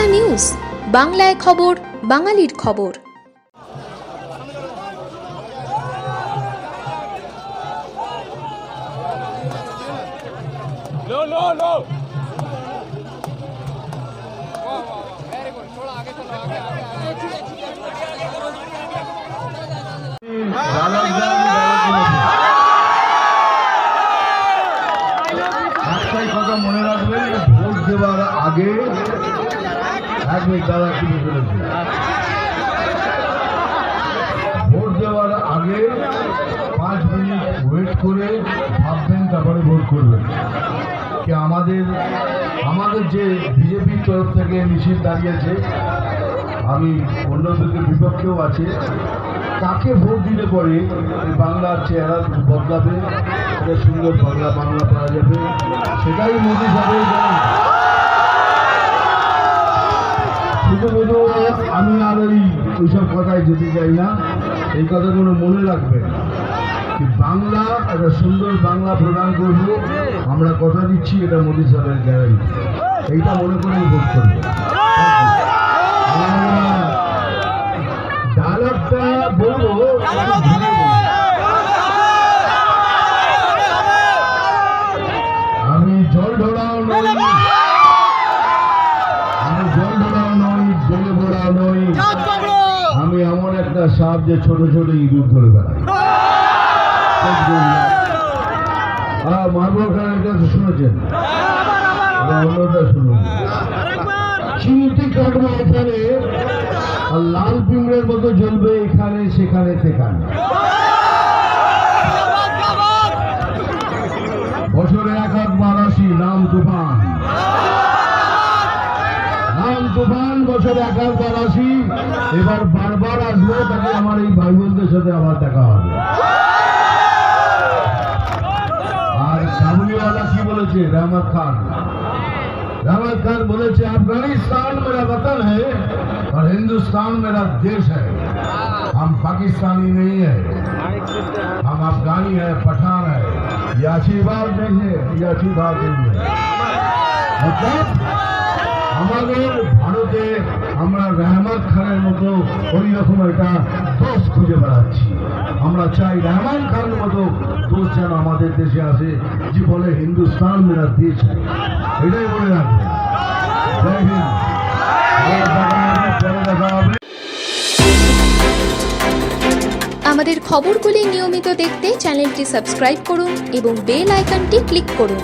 News বাংলায় খবর বাঙালির খবর लो लो लो একটাই কথা মনে রাখবেন ভোট দেওয়ার আগে মিনিট দাদা কি বলেছে ভোট দেওয়ার আগে পাঁচ মিনিট ওয়েট করে ভাববেন, তারপরে ভোট করবেন। কি আমাদের আমাদের যে বিজেপির তরফ থেকে মিছিল দাঁড়িয়েছে, আমি অন্যদের বিপক্ষেও আছে কাকে ভোট দিলে পরে বাংলার চেহারা বদলাবে, একটা সুন্দর বাংলা বাংলা পাওয়া যাবে। সেটাই মোদী সাহেব ওইসব কথায় যেতে চাই না, এই কথাগুলো মনে রাখবেন কি বাংলা, একটা সুন্দর বাংলা প্রদান করব, আমরা কথা দিচ্ছি, এটা মোদী সাহেবের গ্যারান্টি। এইটা মনে করেই ভোট করব। বলব। আমি জল ঢোড়াও নই। আমি জল ঢোড়াও নই, জলে ভোড়াও নই। আমি এমন একটা সাপ যে ছোট ছোট ইঁদুর ধরে বেড়াই। হ্যাঁ মাহবুব খান এটা তো শুনেছেন। অন্যটা কাটবো এখানে আর লাল পিঁমড়ের মতো জ্বলবে এখানে, সেখানে সেখানে। বছরে এক একবার আসি নাম তুফান। বছরে এক একবার আসি এবার বারবার আসবো তাকে আমার এই ভাই বোনদের সাথে আবার দেখা হবে আর কাবুলিওয়ালা কি বলেছে রহমত খান रहमत खान बोले थे अफगानिस्तान मेरा वतन है और हिंदुस्तान मेरा देश है हम पाकिस्तानी नहीं है हम अफगानी है पठान है ये आशीर्वाद नहीं है ये आशीर्वाद नहीं है मतलब আমাদের ভারতে আমরা রহমত খানের মতো ওই রকম একটা দোষ খুঁজে বেড়াচ্ছি। আমরা চাই রহমান খানের মতো দোষ যেন আমাদের দেশে আসে যে বলে হিন্দুস্তান মেরা দেশ। এটাই বলে আমাদের খবরগুলি নিয়মিত দেখতে চ্যানেলটি সাবস্ক্রাইব করুন এবং বেল আইকনটি ক্লিক করুন।